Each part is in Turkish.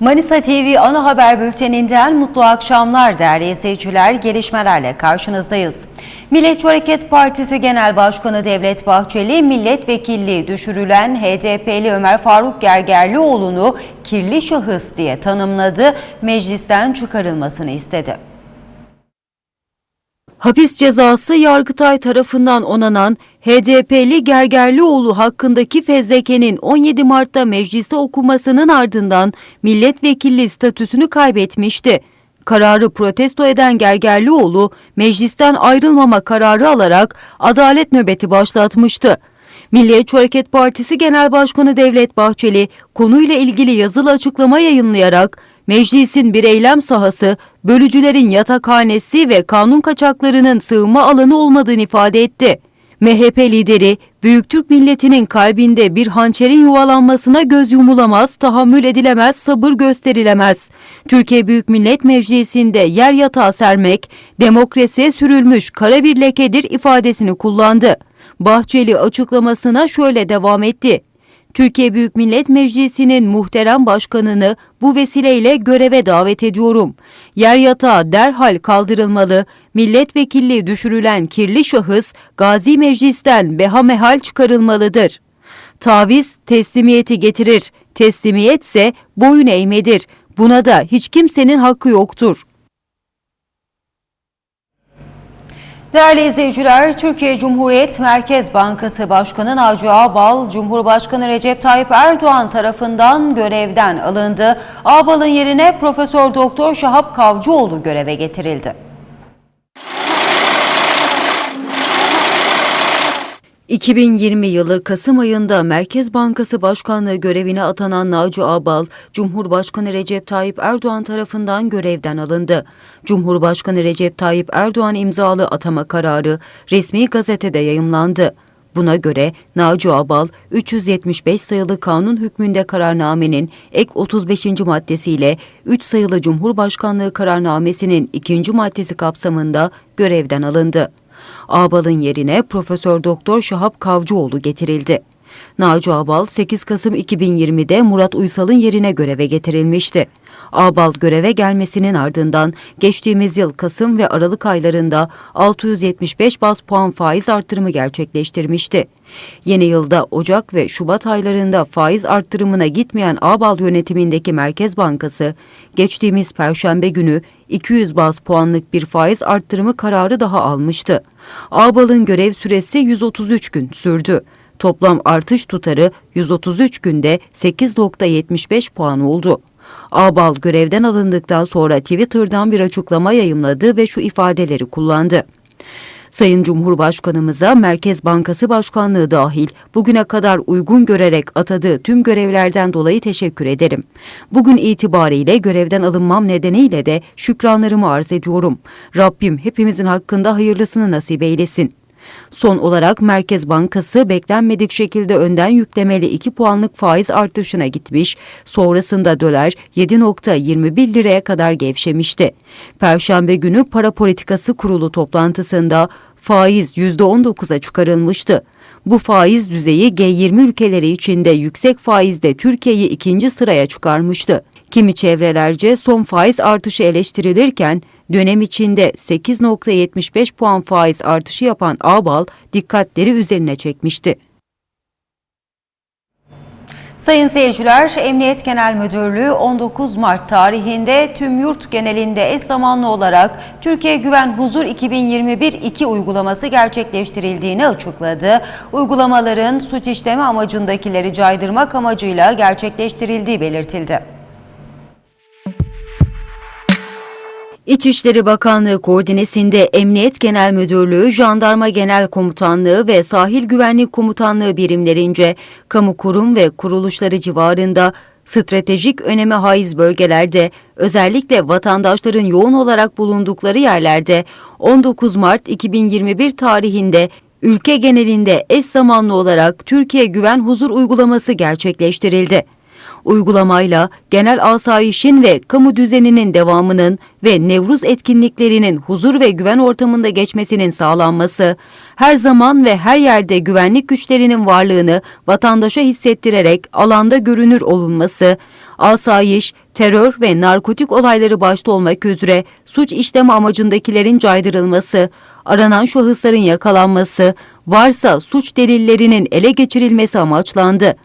Manisa TV ana haber bülteninden mutlu akşamlar değerli izleyiciler. Gelişmelerle karşınızdayız. Milliyetçi Hareket Partisi Genel Başkanı Devlet Bahçeli, milletvekilliği düşürülen HDP'li Ömer Faruk Gergerlioğlu'nu kirli şahıs diye tanımladı, meclisten çıkarılmasını istedi. Hapis cezası Yargıtay tarafından onanan HDP'li Gergerlioğlu hakkındaki fezlekenin 17 Mart'ta mecliste okunmasının ardından milletvekilliği statüsünü kaybetmişti. Kararı protesto eden Gergerlioğlu meclisten ayrılmama kararı alarak adalet nöbeti başlatmıştı. Milliyetçi Hareket Partisi Genel Başkanı Devlet Bahçeli konuyla ilgili yazılı açıklama yayınlayarak meclisin bir eylem sahası, bölücülerin yatakhanesi ve kanun kaçaklarının sığınma alanı olmadığını ifade etti. MHP lideri, Büyük Türk milletinin kalbinde bir hançerin yuvalanmasına göz yumulamaz, tahammül edilemez, sabır gösterilemez. Türkiye Büyük Millet Meclisi'nde yer yatağı sermek, demokrasiye sürülmüş kara bir lekedir ifadesini kullandı. Bahçeli açıklamasına şöyle devam etti. Türkiye Büyük Millet Meclisi'nin muhterem başkanını bu vesileyle göreve davet ediyorum. Yer yatağı derhal kaldırılmalı, milletvekilliği düşürülen kirli şahıs Gazi Meclis'ten behamehal çıkarılmalıdır. Taviz teslimiyeti getirir, teslimiyetse boyun eğmedir. Buna da hiç kimsenin hakkı yoktur. Değerli izleyiciler, Türkiye Cumhuriyet Merkez Bankası Başkanı Naci Ağbal, Cumhurbaşkanı Recep Tayyip Erdoğan tarafından görevden alındı. Ağbal'ın yerine Profesör Doktor Şahap Kavcıoğlu göreve getirildi. 2020 yılı Kasım ayında Merkez Bankası Başkanlığı görevine atanan Naci Ağbal, Cumhurbaşkanı Recep Tayyip Erdoğan tarafından görevden alındı. Cumhurbaşkanı Recep Tayyip Erdoğan imzalı atama kararı resmi gazetede yayımlandı. Buna göre Naci Ağbal 375 sayılı kanun hükmünde kararnamenin ek 35. maddesiyle 3 sayılı Cumhurbaşkanlığı kararnamesinin 2. maddesi kapsamında görevden alındı. Ağbal'ın yerine Profesör Doktor Şahap Kavcıoğlu getirildi. Naci Ağbal 8 Kasım 2020'de Murat Uysal'ın yerine göreve getirilmişti. Ağbal göreve gelmesinin ardından geçtiğimiz yıl Kasım ve Aralık aylarında 675 bas puan faiz artırımı gerçekleştirmişti. Yeni yılda Ocak ve Şubat aylarında faiz artırımına gitmeyen Ağbal yönetimindeki Merkez Bankası geçtiğimiz Perşembe günü 200 bas puanlık bir faiz arttırımı kararı daha almıştı. Ağbal'ın görev süresi 133 gün sürdü. Toplam artış tutarı 133 günde 8.75 puan oldu. Ağbal görevden alındıktan sonra Twitter'dan bir açıklama yayımladı ve şu ifadeleri kullandı. Sayın Cumhurbaşkanımıza Merkez Bankası Başkanlığı dahil bugüne kadar uygun görerek atadığı tüm görevlerden dolayı teşekkür ederim. Bugün itibariyle görevden alınmam nedeniyle de şükranlarımı arz ediyorum. Rabbim hepimizin hakkında hayırlısını nasip eylesin. Son olarak Merkez Bankası beklenmedik şekilde önden yüklemeli 2 puanlık faiz artışına gitmiş, sonrasında dolar 7.21 liraya kadar gevşemişti. Perşembe günü Para Politikası Kurulu toplantısında faiz %19'a çıkarılmıştı. Bu faiz düzeyi G20 ülkeleri içinde yüksek faizde Türkiye'yi ikinci sıraya çıkarmıştı. Kimi çevrelerce son faiz artışı eleştirilirken dönem içinde 8.75 puan faiz artışı yapan Ağbal dikkatleri üzerine çekmişti. Sayın seyirciler, Emniyet Genel Müdürlüğü 19 Mart tarihinde tüm yurt genelinde eş zamanlı olarak Türkiye Güven Huzur 2021-2 uygulaması gerçekleştirildiğini açıkladı. Uygulamaların suç işleme amacındakileri caydırmak amacıyla gerçekleştirildiği belirtildi. İçişleri Bakanlığı koordinesinde Emniyet Genel Müdürlüğü, Jandarma Genel Komutanlığı ve Sahil Güvenlik Komutanlığı birimlerince kamu kurum ve kuruluşları civarında stratejik öneme haiz bölgelerde özellikle vatandaşların yoğun olarak bulundukları yerlerde 19 Mart 2021 tarihinde Ülke genelinde eş zamanlı olarak Türkiye Güven Huzur uygulaması gerçekleştirildi. Uygulamayla genel asayişin ve kamu düzeninin devamının ve Nevruz etkinliklerinin huzur ve güven ortamında geçmesinin sağlanması, her zaman ve her yerde güvenlik güçlerinin varlığını vatandaşa hissettirerek alanda görünür olunması, asayiş, terör ve narkotik olayları başta olmak üzere suç işleme amacındakilerin caydırılması, aranan şahısların yakalanması, varsa suç delillerinin ele geçirilmesi amaçlandı.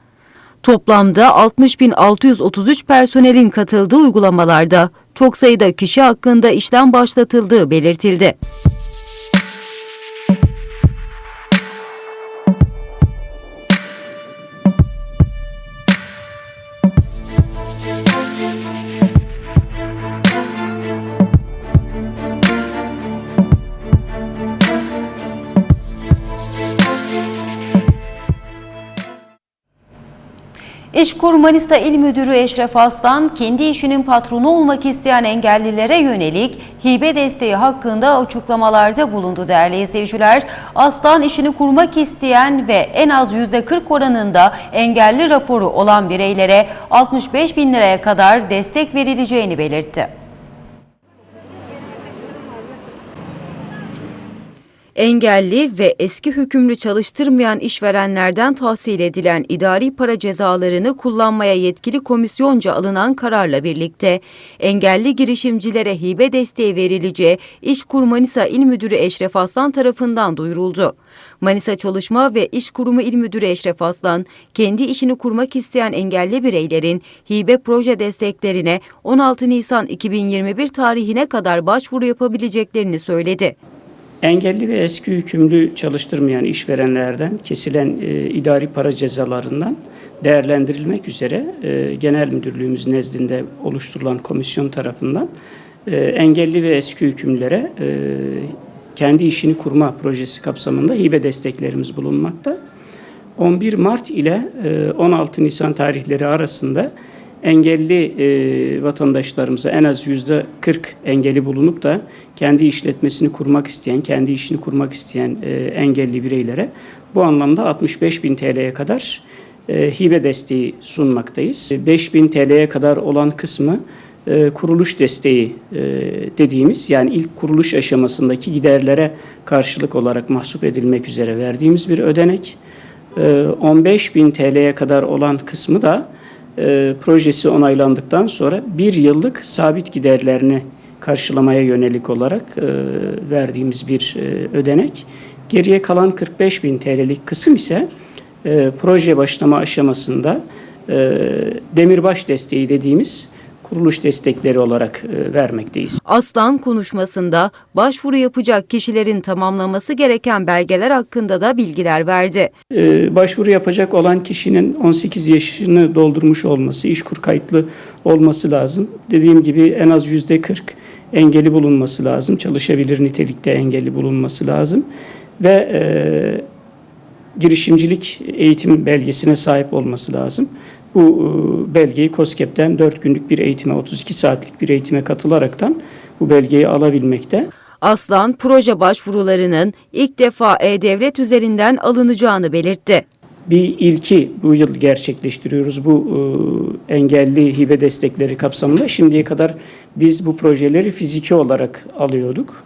Toplamda 60.633 personelin katıldığı uygulamalarda çok sayıda kişi hakkında işlem başlatıldığı belirtildi. İşkur Manisa İl Müdürü Eşref Aslan, kendi işinin patronu olmak isteyen engellilere yönelik hibe desteği hakkında açıklamalarda bulundu değerli izleyiciler. Aslan işini kurmak isteyen ve en az %40 oranında engelli raporu olan bireylere 65 bin liraya kadar destek verileceğini belirtti. Engelli ve eski hükümlü çalıştırmayan işverenlerden tahsil edilen idari para cezalarını kullanmaya yetkili komisyonca alınan kararla birlikte engelli girişimcilere hibe desteği verileceği İşkur Manisa İl Müdürü Eşref Aslan tarafından duyuruldu. Manisa Çalışma ve İş Kurumu İl Müdürü Eşref Aslan, kendi işini kurmak isteyen engelli bireylerin hibe proje desteklerine 16 Nisan 2021 tarihine kadar başvuru yapabileceklerini söyledi. Engelli ve eski hükümlü çalıştırmayan işverenlerden kesilen e, idari para cezalarından değerlendirilmek üzere e, Genel Müdürlüğümüz nezdinde oluşturulan komisyon tarafından e, engelli ve eski hükümlülere e, kendi işini kurma projesi kapsamında hibe desteklerimiz bulunmakta. 11 Mart ile e, 16 Nisan tarihleri arasında engelli e, vatandaşlarımıza en az yüzde 40 engeli bulunup da kendi işletmesini kurmak isteyen, kendi işini kurmak isteyen e, engelli bireylere bu anlamda 65 bin TL'ye kadar e, hibe desteği sunmaktayız. 5 bin TL'ye kadar olan kısmı e, kuruluş desteği e, dediğimiz yani ilk kuruluş aşamasındaki giderlere karşılık olarak mahsup edilmek üzere verdiğimiz bir ödenek. E, 15 bin TL'ye kadar olan kısmı da e, projesi onaylandıktan sonra bir yıllık sabit giderlerini karşılamaya yönelik olarak e, verdiğimiz bir e, ödenek. Geriye kalan 45 bin TL'lik kısım ise e, proje başlama aşamasında e, demirbaş desteği dediğimiz kuruluş destekleri olarak e, vermekteyiz. Aslan konuşmasında başvuru yapacak kişilerin tamamlaması gereken belgeler hakkında da bilgiler verdi. Ee, başvuru yapacak olan kişinin 18 yaşını doldurmuş olması, işkur kayıtlı olması lazım. Dediğim gibi en az yüzde 40 engeli bulunması lazım. Çalışabilir nitelikte engeli bulunması lazım. Ve e, girişimcilik eğitim belgesine sahip olması lazım. Bu e, belgeyi COSGAP'ten 4 günlük bir eğitime, 32 saatlik bir eğitime katılaraktan bu belgeyi alabilmekte. Aslan proje başvurularının ilk defa e-devlet üzerinden alınacağını belirtti. bir ilki bu yıl gerçekleştiriyoruz bu e, engelli hibe destekleri kapsamında. Şimdiye kadar biz bu projeleri fiziki olarak alıyorduk.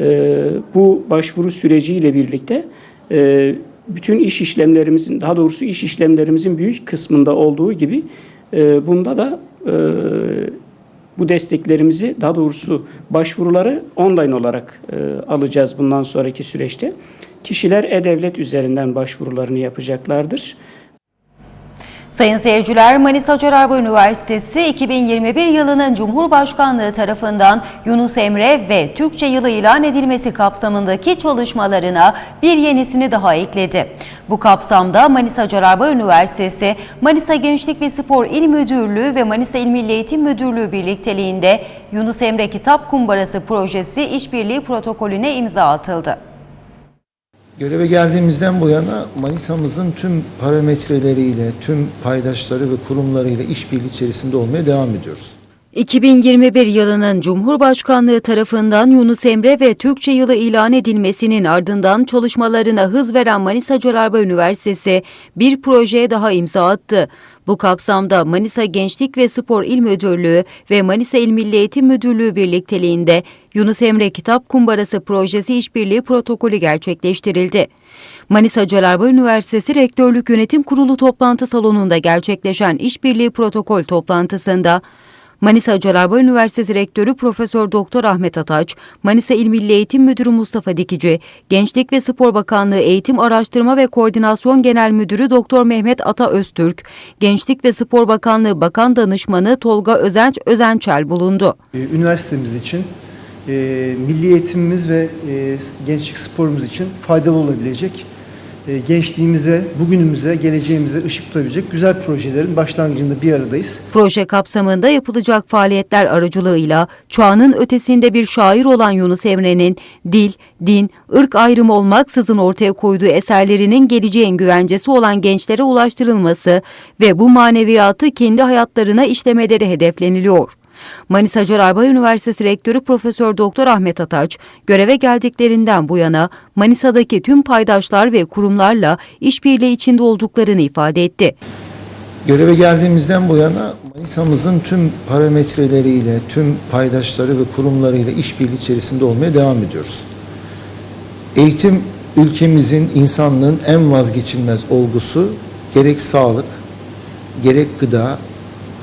E, bu başvuru süreciyle birlikte e, bütün iş işlemlerimizin, daha doğrusu iş işlemlerimizin büyük kısmında olduğu gibi e, bunda da e, bu desteklerimizi, daha doğrusu başvuruları online olarak e, alacağız bundan sonraki süreçte. Kişiler e-devlet üzerinden başvurularını yapacaklardır. Sayın seyirciler, Manisa Cararba Üniversitesi 2021 yılının Cumhurbaşkanlığı tarafından Yunus Emre ve Türkçe yılı ilan edilmesi kapsamındaki çalışmalarına bir yenisini daha ekledi. Bu kapsamda Manisa Cararba Üniversitesi, Manisa Gençlik ve Spor İl Müdürlüğü ve Manisa İl Milli Eğitim Müdürlüğü birlikteliğinde Yunus Emre Kitap Kumbarası Projesi işbirliği protokolüne imza atıldı. Göreve geldiğimizden bu yana Manisa'mızın tüm parametreleriyle, tüm paydaşları ve kurumlarıyla işbirliği içerisinde olmaya devam ediyoruz. 2021 yılının Cumhurbaşkanlığı tarafından Yunus Emre ve Türkçe yılı ilan edilmesinin ardından çalışmalarına hız veren Manisa Colarba Üniversitesi bir projeye daha imza attı. Bu kapsamda Manisa Gençlik ve Spor İl Müdürlüğü ve Manisa İl Milli Eğitim Müdürlüğü birlikteliğinde Yunus Emre Kitap Kumbarası Projesi işbirliği protokolü gerçekleştirildi. Manisa Colarba Üniversitesi Rektörlük Yönetim Kurulu toplantı salonunda gerçekleşen işbirliği protokol toplantısında Manisa Colarba Üniversitesi Rektörü Profesör Doktor Ahmet Ataç, Manisa İl Milli Eğitim Müdürü Mustafa Dikici, Gençlik ve Spor Bakanlığı Eğitim Araştırma ve Koordinasyon Genel Müdürü Doktor Mehmet Ata Öztürk, Gençlik ve Spor Bakanlığı Bakan Danışmanı Tolga Özenç Özençel bulundu. Ee, Üniversitemiz için, e, milli eğitimimiz ve e, gençlik sporumuz için faydalı olabilecek, e, gençliğimize, bugünümüze, geleceğimize ışık tutabilecek güzel projelerin başlangıcında bir aradayız. Proje kapsamında yapılacak faaliyetler aracılığıyla çağının ötesinde bir şair olan Yunus Emre'nin dil, din, ırk ayrımı olmaksızın ortaya koyduğu eserlerinin geleceğin güvencesi olan gençlere ulaştırılması ve bu maneviyatı kendi hayatlarına işlemeleri hedefleniliyor. Manisa Colarba Üniversitesi Rektörü Profesör Doktor Ahmet Ataç, göreve geldiklerinden bu yana Manisa'daki tüm paydaşlar ve kurumlarla işbirliği içinde olduklarını ifade etti. Göreve geldiğimizden bu yana Manisa'mızın tüm parametreleriyle, tüm paydaşları ve kurumlarıyla işbirliği içerisinde olmaya devam ediyoruz. Eğitim ülkemizin, insanlığın en vazgeçilmez olgusu gerek sağlık, gerek gıda,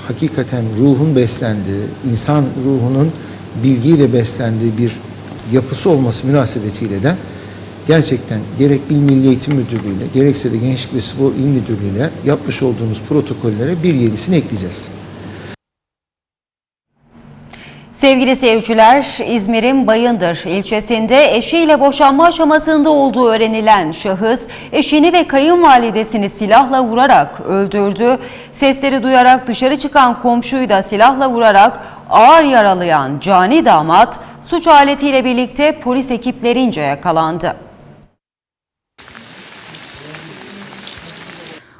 hakikaten ruhun beslendiği, insan ruhunun bilgiyle beslendiği bir yapısı olması münasebetiyle de gerçekten gerek İl Milli Eğitim Müdürlüğü'yle gerekse de Gençlik ve Spor İl Müdürlüğü'yle yapmış olduğumuz protokollere bir yenisini ekleyeceğiz. Sevgili seyirciler, İzmir'in Bayındır ilçesinde eşiyle boşanma aşamasında olduğu öğrenilen şahıs, eşini ve kayınvalidesini silahla vurarak öldürdü. Sesleri duyarak dışarı çıkan komşuyu da silahla vurarak ağır yaralayan cani damat, suç aletiyle birlikte polis ekiplerince yakalandı.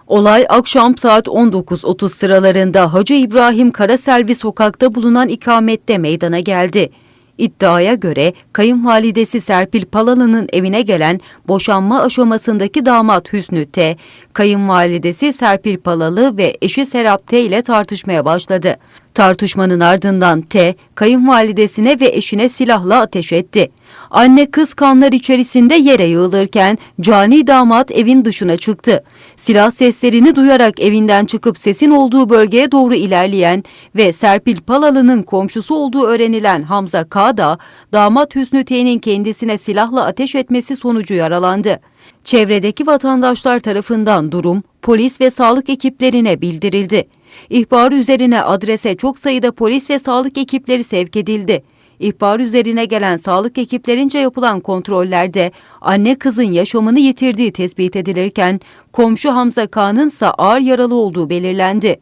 Olay akşam saat 19.30 sıralarında Hacı İbrahim Karaselvi sokakta bulunan ikamette meydana geldi. İddiaya göre kayınvalidesi Serpil Palalı'nın evine gelen boşanma aşamasındaki damat Hüsnü T, kayınvalidesi Serpil Palalı ve eşi Serap T ile tartışmaya başladı. Tartışmanın ardından T, kayınvalidesine ve eşine silahla ateş etti. Anne kız kanlar içerisinde yere yığılırken cani damat evin dışına çıktı. Silah seslerini duyarak evinden çıkıp sesin olduğu bölgeye doğru ilerleyen ve Serpil Palalı'nın komşusu olduğu öğrenilen Hamza K da damat Hüsnü T'nin kendisine silahla ateş etmesi sonucu yaralandı. Çevredeki vatandaşlar tarafından durum polis ve sağlık ekiplerine bildirildi. İhbar üzerine adrese çok sayıda polis ve sağlık ekipleri sevk edildi. İhbar üzerine gelen sağlık ekiplerince yapılan kontrollerde anne kızın yaşamını yitirdiği tespit edilirken komşu Hamza K'nın ise ağır yaralı olduğu belirlendi.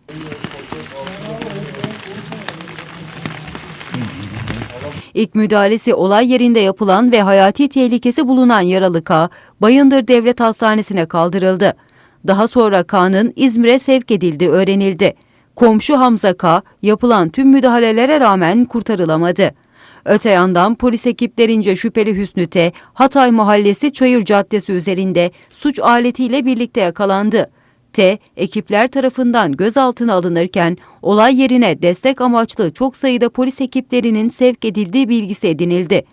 İlk müdahalesi olay yerinde yapılan ve hayati tehlikesi bulunan yaralı K, Bayındır Devlet Hastanesi'ne kaldırıldı. Daha sonra K'nın İzmir'e sevk edildiği öğrenildi. Komşu Hamza K, yapılan tüm müdahalelere rağmen kurtarılamadı. Öte yandan polis ekiplerince şüpheli Hüsnü T, Hatay Mahallesi Çayır Caddesi üzerinde suç aletiyle birlikte yakalandı. T, ekipler tarafından gözaltına alınırken olay yerine destek amaçlı çok sayıda polis ekiplerinin sevk edildiği bilgisi edinildi.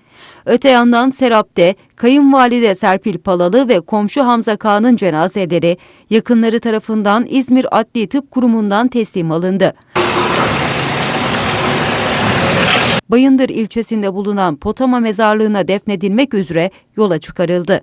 Öte yandan Serap'te kayınvalide Serpil Palalı ve komşu Hamza Kağan'ın cenazeleri yakınları tarafından İzmir Adli Tıp Kurumu'ndan teslim alındı. Bayındır ilçesinde bulunan Potama mezarlığına defnedilmek üzere yola çıkarıldı.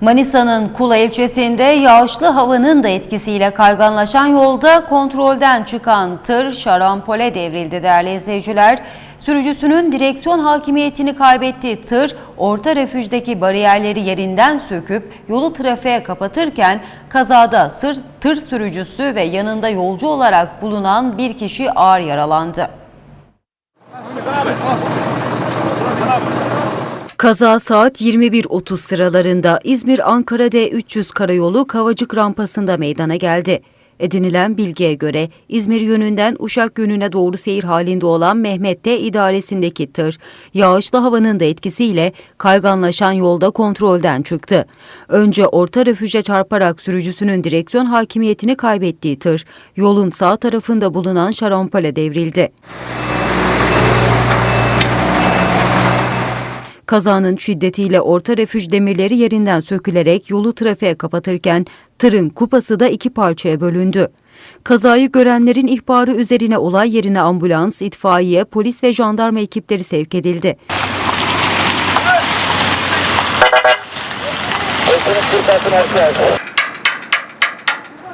Manisa'nın Kula ilçesinde yağışlı havanın da etkisiyle kayganlaşan yolda kontrolden çıkan tır şarampole devrildi değerli izleyiciler. Sürücüsünün direksiyon hakimiyetini kaybettiği tır orta refüjdeki bariyerleri yerinden söküp yolu trafiğe kapatırken kazada sır, tır sürücüsü ve yanında yolcu olarak bulunan bir kişi ağır yaralandı. Kaza saat 21.30 sıralarında İzmir-Ankara D300 karayolu Kavacık rampasında meydana geldi. Edinilen bilgiye göre İzmir yönünden Uşak yönüne doğru seyir halinde olan Mehmet'te idaresindeki tır, yağışlı havanın da etkisiyle kayganlaşan yolda kontrolden çıktı. Önce orta refüje çarparak sürücüsünün direksiyon hakimiyetini kaybettiği tır, yolun sağ tarafında bulunan şarampole devrildi. Kazanın şiddetiyle orta refüj demirleri yerinden sökülerek yolu trafiğe kapatırken tırın kupası da iki parçaya bölündü. Kazayı görenlerin ihbarı üzerine olay yerine ambulans, itfaiye, polis ve jandarma ekipleri sevk edildi.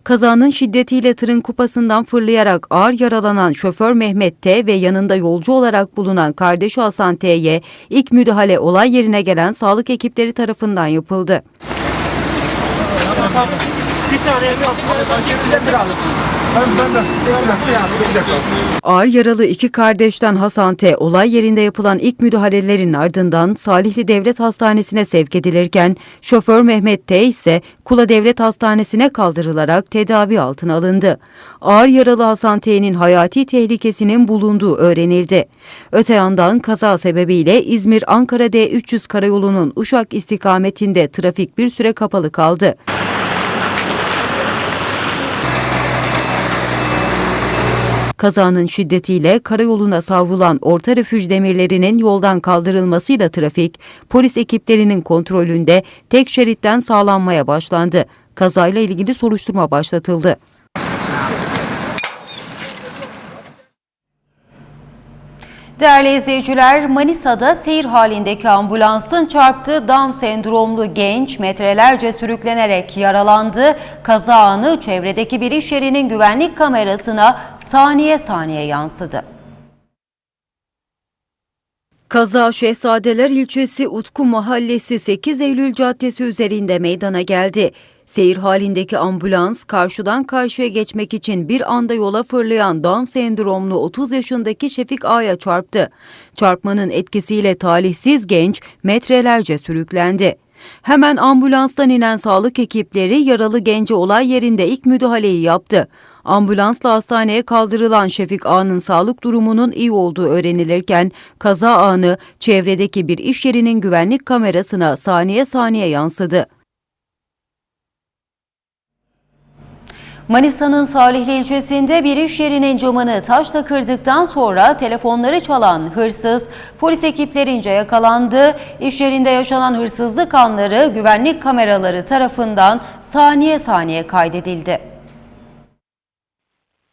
Kazanın şiddetiyle tırın kupasından fırlayarak ağır yaralanan şoför Mehmet T ve yanında yolcu olarak bulunan kardeşi Hasan T'ye ilk müdahale olay yerine gelen sağlık ekipleri tarafından yapıldı. Ağır yaralı iki kardeşten Hasan T olay yerinde yapılan ilk müdahalelerin ardından Salihli Devlet Hastanesi'ne sevk edilirken şoför Mehmet T ise Kula Devlet Hastanesi'ne kaldırılarak tedavi altına alındı. Ağır yaralı Hasan T'nin hayati tehlikesinin bulunduğu öğrenildi. Öte yandan kaza sebebiyle İzmir-Ankara D300 karayolunun Uşak istikametinde trafik bir süre kapalı kaldı. Kazanın şiddetiyle karayoluna savrulan orta refüj demirlerinin yoldan kaldırılmasıyla trafik, polis ekiplerinin kontrolünde tek şeritten sağlanmaya başlandı. Kazayla ilgili soruşturma başlatıldı. Değerli izleyiciler, Manisa'da seyir halindeki ambulansın çarptığı Down sendromlu genç metrelerce sürüklenerek yaralandı. Kaza anı çevredeki bir iş yerinin güvenlik kamerasına saniye saniye yansıdı. Kaza Şehzadeler ilçesi Utku Mahallesi 8 Eylül Caddesi üzerinde meydana geldi. Seyir halindeki ambulans karşıdan karşıya geçmek için bir anda yola fırlayan Down sendromlu 30 yaşındaki Şefik A'ya çarptı. Çarpmanın etkisiyle talihsiz genç metrelerce sürüklendi. Hemen ambulanstan inen sağlık ekipleri yaralı gence olay yerinde ilk müdahaleyi yaptı. Ambulansla hastaneye kaldırılan Şefik A'nın sağlık durumunun iyi olduğu öğrenilirken kaza anı çevredeki bir iş yerinin güvenlik kamerasına saniye saniye yansıdı. Manisa'nın Salihli ilçesinde bir iş yerinin camını taşla kırdıktan sonra telefonları çalan hırsız polis ekiplerince yakalandı. İş yerinde yaşanan hırsızlık anları güvenlik kameraları tarafından saniye saniye kaydedildi.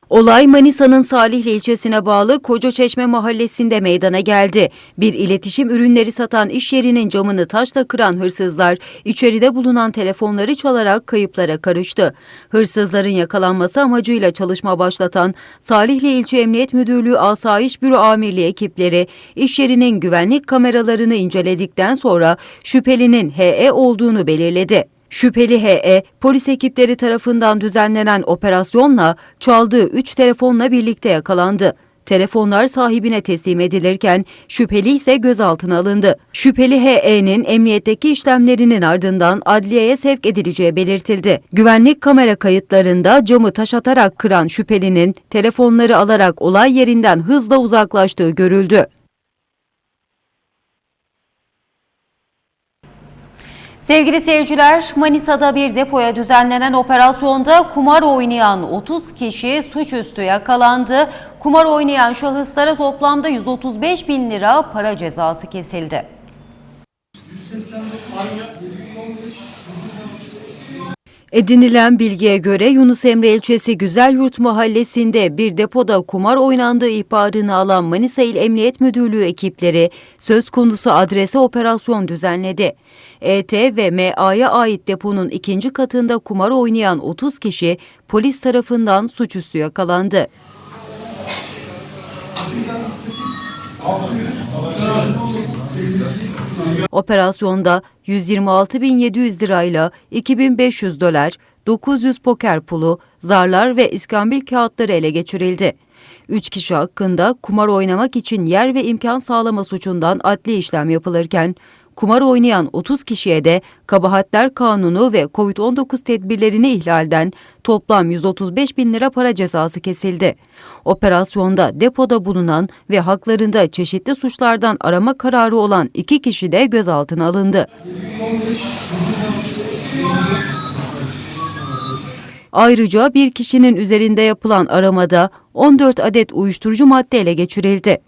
Olay Manisa'nın Salihli ilçesine bağlı Kocaçeşme mahallesinde meydana geldi. Bir iletişim ürünleri satan iş yerinin camını taşla kıran hırsızlar içeride bulunan telefonları çalarak kayıplara karıştı. Hırsızların yakalanması amacıyla çalışma başlatan Salihli İlçe Emniyet Müdürlüğü Asayiş Büro Amirliği ekipleri iş yerinin güvenlik kameralarını inceledikten sonra şüphelinin HE olduğunu belirledi. Şüpheli HE, polis ekipleri tarafından düzenlenen operasyonla çaldığı 3 telefonla birlikte yakalandı. Telefonlar sahibine teslim edilirken şüpheli ise gözaltına alındı. Şüpheli HE'nin emniyetteki işlemlerinin ardından adliyeye sevk edileceği belirtildi. Güvenlik kamera kayıtlarında camı taş atarak kıran şüphelinin telefonları alarak olay yerinden hızla uzaklaştığı görüldü. Sevgili seyirciler, Manisa'da bir depoya düzenlenen operasyonda kumar oynayan 30 kişi suçüstü yakalandı. Kumar oynayan şahıslara toplamda 135 bin lira para cezası kesildi. Edinilen bilgiye göre Yunus Emre ilçesi Güzelyurt mahallesinde bir depoda kumar oynandığı ihbarını alan Manisa İl Emniyet Müdürlüğü ekipleri söz konusu adrese operasyon düzenledi. ET ve MA'ya ait deponun ikinci katında kumar oynayan 30 kişi polis tarafından suçüstü yakalandı. Operasyonda 126.700 lirayla 2500 dolar, 900 poker pulu, zarlar ve iskambil kağıtları ele geçirildi. Üç kişi hakkında kumar oynamak için yer ve imkan sağlama suçundan adli işlem yapılırken, kumar oynayan 30 kişiye de kabahatler kanunu ve COVID-19 tedbirlerini ihlalden toplam 135 bin lira para cezası kesildi. Operasyonda depoda bulunan ve haklarında çeşitli suçlardan arama kararı olan iki kişi de gözaltına alındı. Ayrıca bir kişinin üzerinde yapılan aramada 14 adet uyuşturucu madde ele geçirildi.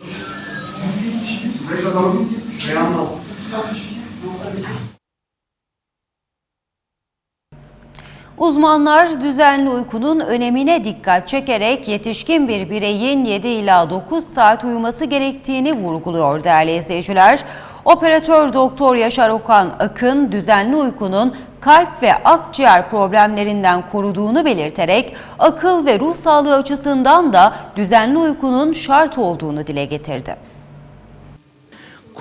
Uzmanlar düzenli uykunun önemine dikkat çekerek yetişkin bir bireyin 7 ila 9 saat uyuması gerektiğini vurguluyor değerli izleyiciler. Operatör Doktor Yaşar Okan Akın düzenli uykunun kalp ve akciğer problemlerinden koruduğunu belirterek akıl ve ruh sağlığı açısından da düzenli uykunun şart olduğunu dile getirdi.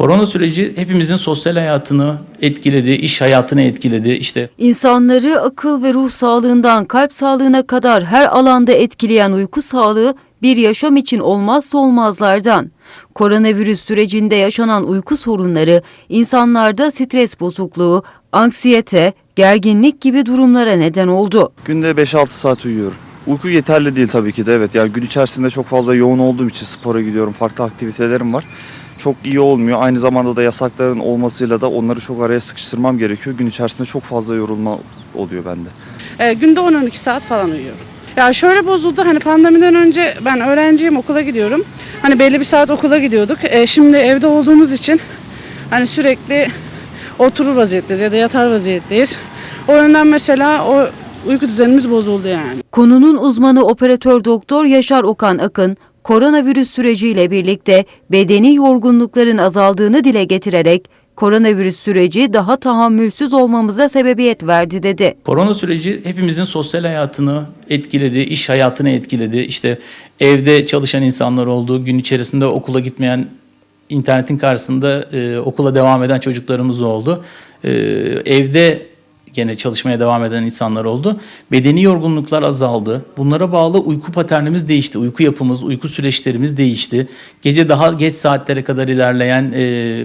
Korona süreci hepimizin sosyal hayatını etkiledi, iş hayatını etkiledi. İşte İnsanları akıl ve ruh sağlığından kalp sağlığına kadar her alanda etkileyen uyku sağlığı bir yaşam için olmazsa olmazlardan. Koronavirüs sürecinde yaşanan uyku sorunları insanlarda stres bozukluğu, anksiyete, gerginlik gibi durumlara neden oldu. Günde 5-6 saat uyuyorum. Uyku yeterli değil tabii ki de evet. Yani gün içerisinde çok fazla yoğun olduğum için spora gidiyorum. Farklı aktivitelerim var. Çok iyi olmuyor. Aynı zamanda da yasakların olmasıyla da onları çok araya sıkıştırmam gerekiyor. Gün içerisinde çok fazla yorulma oluyor bende. E, günde 10-12 saat falan uyuyorum. Ya şöyle bozuldu hani pandemiden önce ben öğrenciyim okula gidiyorum. Hani belli bir saat okula gidiyorduk. E, şimdi evde olduğumuz için hani sürekli oturur vaziyetteyiz ya da yatar vaziyetteyiz. O yönden mesela o uyku düzenimiz bozuldu yani. Konunun uzmanı operatör doktor Yaşar Okan Akın, koronavirüs süreciyle birlikte bedeni yorgunlukların azaldığını dile getirerek koronavirüs süreci daha tahammülsüz olmamıza sebebiyet verdi dedi. korona süreci hepimizin sosyal hayatını etkiledi, iş hayatını etkiledi. İşte evde çalışan insanlar oldu, gün içerisinde okula gitmeyen, internetin karşısında e, okula devam eden çocuklarımız oldu. E, evde gene çalışmaya devam eden insanlar oldu. Bedeni yorgunluklar azaldı. Bunlara bağlı uyku paternimiz değişti. Uyku yapımız, uyku süreçlerimiz değişti. Gece daha geç saatlere kadar ilerleyen e,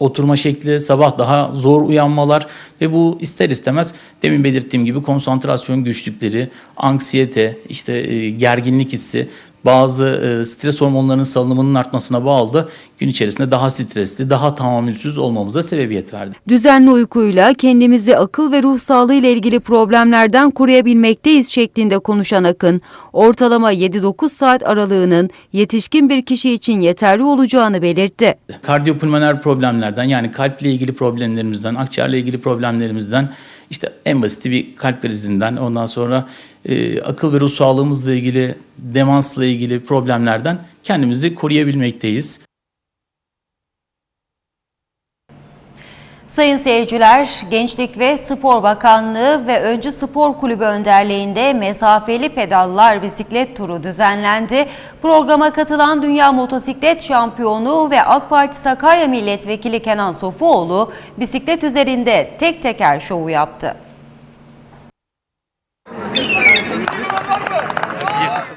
oturma şekli, sabah daha zor uyanmalar ve bu ister istemez demin belirttiğim gibi konsantrasyon güçlükleri, anksiyete, işte e, gerginlik hissi, bazı e, stres hormonlarının salınımının artmasına bağlı da gün içerisinde daha stresli, daha tahammülsüz olmamıza sebebiyet verdi. Düzenli uykuyla kendimizi akıl ve ruh sağlığı ile ilgili problemlerden koruyabilmekteyiz şeklinde konuşan Akın, ortalama 7-9 saat aralığının yetişkin bir kişi için yeterli olacağını belirtti. Kardiyopulmoner problemlerden yani kalple ilgili problemlerimizden, akciğerle ilgili problemlerimizden işte en basiti bir kalp krizinden ondan sonra e, akıl ve ruh sağlığımızla ilgili demansla ilgili problemlerden kendimizi koruyabilmekteyiz. Sayın seyirciler, Gençlik ve Spor Bakanlığı ve Öncü Spor Kulübü önderliğinde mesafeli pedallar bisiklet turu düzenlendi. Programa katılan Dünya Motosiklet Şampiyonu ve AK Parti Sakarya Milletvekili Kenan Sofuoğlu bisiklet üzerinde tek teker şovu yaptı.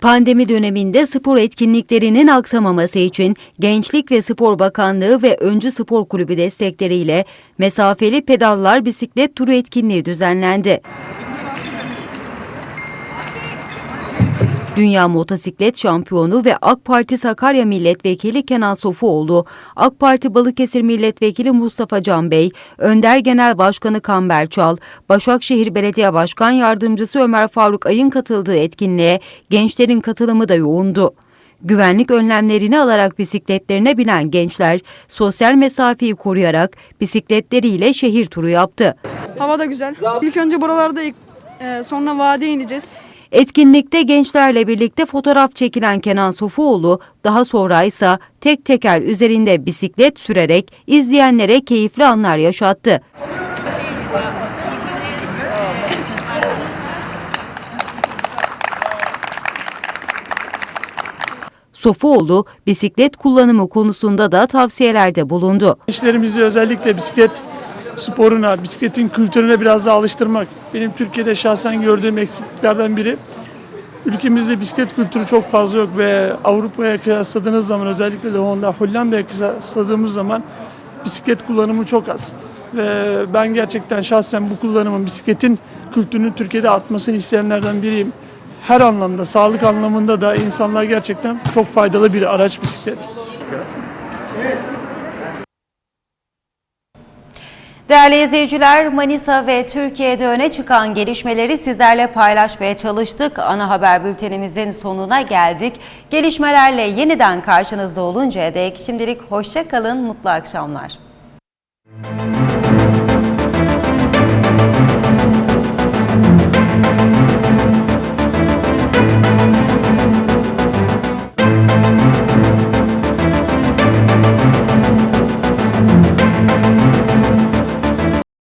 Pandemi döneminde spor etkinliklerinin aksamaması için Gençlik ve Spor Bakanlığı ve Öncü Spor Kulübü destekleriyle mesafeli pedallar bisiklet turu etkinliği düzenlendi. Dünya Motosiklet Şampiyonu ve AK Parti Sakarya Milletvekili Kenan Sofuoğlu, AK Parti Balıkesir Milletvekili Mustafa Can Bey, Önder Genel Başkanı Kamber Çal, Başakşehir Belediye Başkan Yardımcısı Ömer Faruk Ay'ın katıldığı etkinliğe gençlerin katılımı da yoğundu. Güvenlik önlemlerini alarak bisikletlerine binen gençler sosyal mesafeyi koruyarak bisikletleriyle şehir turu yaptı. Hava da güzel. İlk önce buralarda e, sonra vadiye ineceğiz. Etkinlikte gençlerle birlikte fotoğraf çekilen Kenan Sofuoğlu daha sonra ise tek teker üzerinde bisiklet sürerek izleyenlere keyifli anlar yaşattı. Sofuoğlu bisiklet kullanımı konusunda da tavsiyelerde bulundu. Gençlerimizi özellikle bisiklet sporuna, bisikletin kültürüne biraz daha alıştırmak. Benim Türkiye'de şahsen gördüğüm eksikliklerden biri. Ülkemizde bisiklet kültürü çok fazla yok ve Avrupa'ya kıyasladığınız zaman özellikle de Hollanda, Hollanda'ya kıyasladığımız zaman bisiklet kullanımı çok az. Ve ben gerçekten şahsen bu kullanımın, bisikletin kültürünün Türkiye'de artmasını isteyenlerden biriyim. Her anlamda, sağlık anlamında da insanlar gerçekten çok faydalı bir araç bisiklet. Değerli izleyiciler, Manisa ve Türkiye'de öne çıkan gelişmeleri sizlerle paylaşmaya çalıştık. Ana haber bültenimizin sonuna geldik. Gelişmelerle yeniden karşınızda oluncaya dek şimdilik hoşça kalın, mutlu akşamlar.